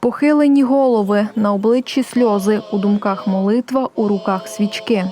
Похилені голови, на обличчі сльози, у думках молитва, у руках свічки.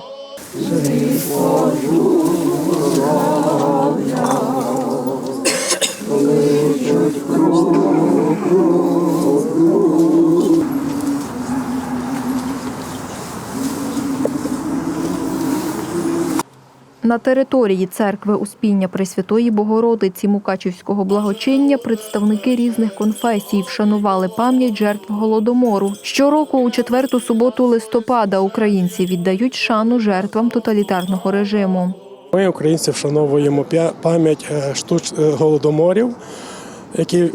На території церкви Успіння Пресвятої Богородиці Мукачівського благочиння представники різних конфесій вшанували пам'ять жертв голодомору. Щороку у четверту суботу листопада українці віддають шану жертвам тоталітарного режиму. Ми, українці, вшановуємо пам'ять е, штуч е, голодоморів, які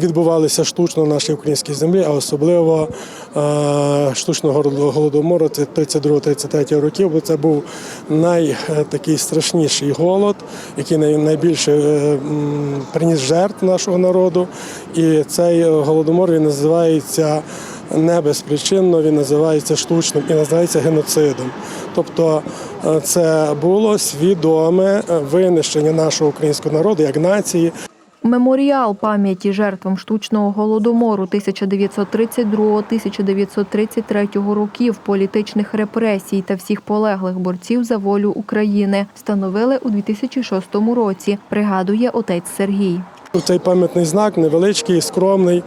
відбувалися штучно на нашій українській землі, а особливо е, штучного голодомору це 32-33 років, бо це був най, е, страшніший голод, який най- найбільше е, приніс жертв нашого народу. І цей голодомор він називається не безпричинно, він називається штучним і називається геноцидом. Тобто це було свідоме винищення нашого українського народу як нації. Меморіал пам'яті жертвам штучного голодомору 1932-1933 років політичних репресій та всіх полеглих борців за волю України встановили у 2006 році, пригадує отець Сергій. Цей пам'ятний знак невеличкий, скромний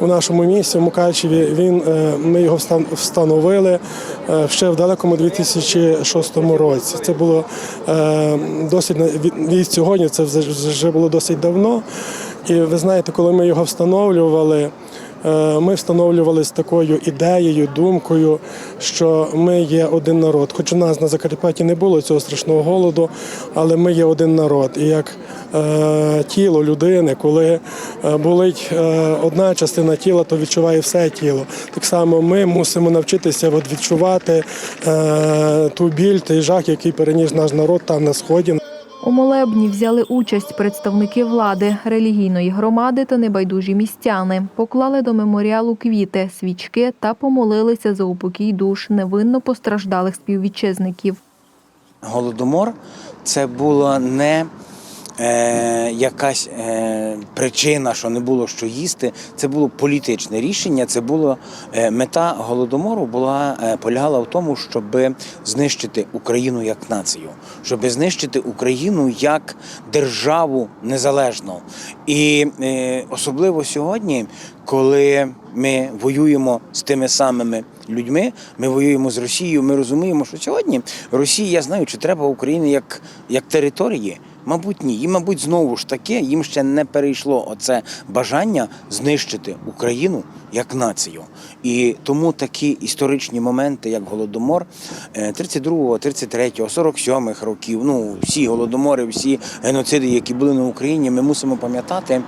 у нашому місті в Мукачеві. Він е, ми його встановили е, ще в далекому 2006 році. Це було е, досить від сьогодні. Це вже- було досить давно. І ви знаєте, коли ми його встановлювали. Ми встановлювали з такою ідеєю, думкою, що ми є один народ. Хоч у нас на Закарпатті не було цього страшного голоду, але ми є один народ. І як тіло людини, коли е, болить е, одна частина тіла, то відчуває все тіло. Так само ми мусимо навчитися відчувати е, ту біль, той жах, який переніс наш народ там на сході. У молебні взяли участь представники влади, релігійної громади та небайдужі містяни. Поклали до меморіалу квіти, свічки та помолилися за упокій душ невинно постраждалих співвітчизників. Голодомор це була не е, якась е, причина, що не було що їсти. Це було політичне рішення. Це було е, мета голодомору була е, полягала в тому, щоб знищити Україну як націю, щоб знищити Україну як державу незалежну. І е, особливо сьогодні, коли ми воюємо з тими самими людьми, ми воюємо з Росією. Ми розуміємо, що сьогодні Росія, я знаю, чи треба Україні як, як території. Мабуть, ні. І, мабуть, знову ж таки їм ще не перейшло оце бажання знищити Україну як націю. І тому такі історичні моменти, як Голодомор е, 32-го, 33-го, 47-х років, ну всі голодомори, всі геноциди, які були на Україні, ми мусимо пам'ятати.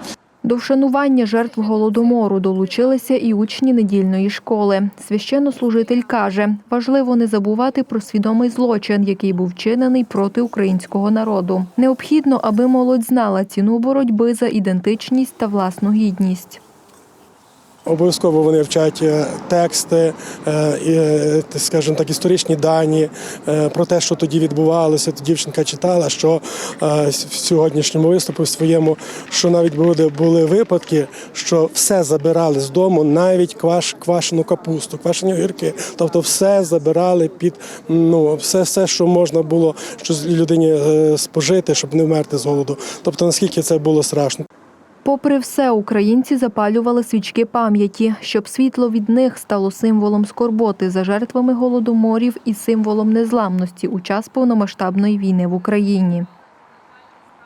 До вшанування жертв голодомору долучилися і учні недільної школи. Священнослужитель каже, важливо не забувати про свідомий злочин, який був вчинений проти українського народу. Необхідно, аби молодь знала ціну боротьби за ідентичність та власну гідність. Обов'язково вони вчать е, тексти, е, е, скажімо так, історичні дані про те, що тоді відбувалося. Дівчинка читала, що в сьогоднішньому виступі своєму, що навіть були, були випадки, що все забирали з дому, навіть кваш, квашену капусту, квашені огірки. Тобто все забирали під ну все, все, що можна було що людині спожити, щоб не вмерти з голоду. Тобто наскільки це було страшно. Попри все, українці запалювали свічки пам'яті, щоб світло від них стало символом скорботи за жертвами голодоморів і символом незламності у час повномасштабної війни в Україні.